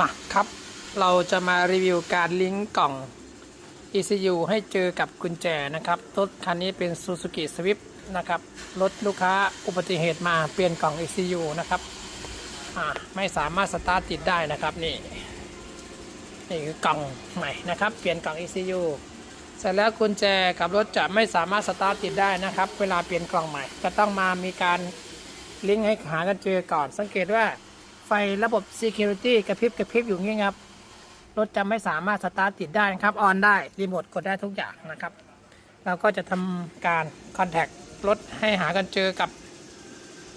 มาครับ เราจะมารีวิวการลิงก์กล่อง ECU ให้เจอกับกุญแจนะครับ รถคันนี้เป็น Suzuki Swift นะครับ รถลูกค้าอุบัติเหตุมาเปลี่ยนกล่อง ECU นะครับอ่าไม่สามารถสตาร์ทติดได้นะครับนี่นี่คือกล่องใหม่นะครับ เปลี่ยนกล่อง ECU เสร็จแล้วกุญแจกับรถจะไม่สามารถสตาร์ทติดได้นะครับ เวลาเปลี่ยนกล่องใหม่ จะต้องมามีการลิงก์ให้หากันเจอก่อน สังเกตว่า ไฟระบบ Security กระพริบกระพริบอยู่อย่างงี้ครับ รถจะไม่สามารถสตาร์ทติดได้นะครับ ออนได้ รีโมทกดได้ทุกอย่างนะครับ เราก็จะทำการคอนแทครถให้หากันเจอกับ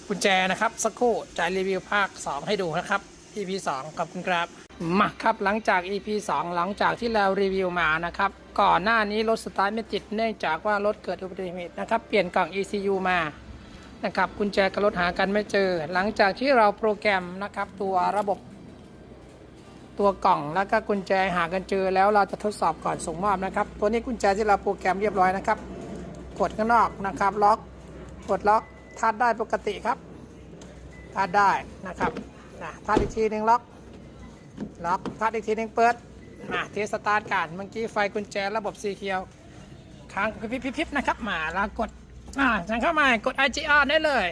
กุญแจนะครับ สักครู่จะรีวิวภาค 2 ให้ดูนะครับ EP 2ขอบคุณครับมาครับหลังจาก EP 2 หลังจากที่เรารีวิวมานะครับ ก่อนหน้านี้รถสตาร์ทไม่ติดเนื่องจากว่ารถเกิดอุบัติเหตุนะครับ เปลี่ยนกล่อง ECU มา นะครับกุญแจกับรถหากันไม่เจอ หลังจากที่เราโปรแกรมนะครับตัวระบบตัวกล่องแล้วก็กุญแจหากันเจอแล้วเราจะทดสอบก่อนส่งมอบนะครับ ตัวนี้กุญแจที่เราโปรแกรมเรียบร้อยนะครับ กดข้างนอกนะครับ ล็อกกดล็อกทัดได้ปกติครับทัดได้นะครับนะทัดอีกทีหนึ่งล็อกล็อกทัดอีกทีหนึ่งเปิดมาเทสตาร์ทกันเมื่อกี้ไฟกุญแจระบบสีเขียวค้างพิบพิพิบนะครับมาแล้วกด อ่าจังเข้ามากด IGR ได้เลย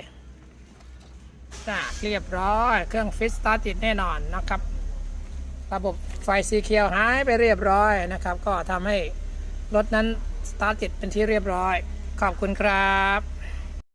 จ้าเรียบร้อย เครื่องฟิตสตาร์ติดแน่นอนนะครับ ระบบไฟสีเขียวหายไปเรียบร้อยนะครับ ก็ทำให้รถนั้นสตาร์ติดเป็นที่เรียบร้อย ขอบคุณครับ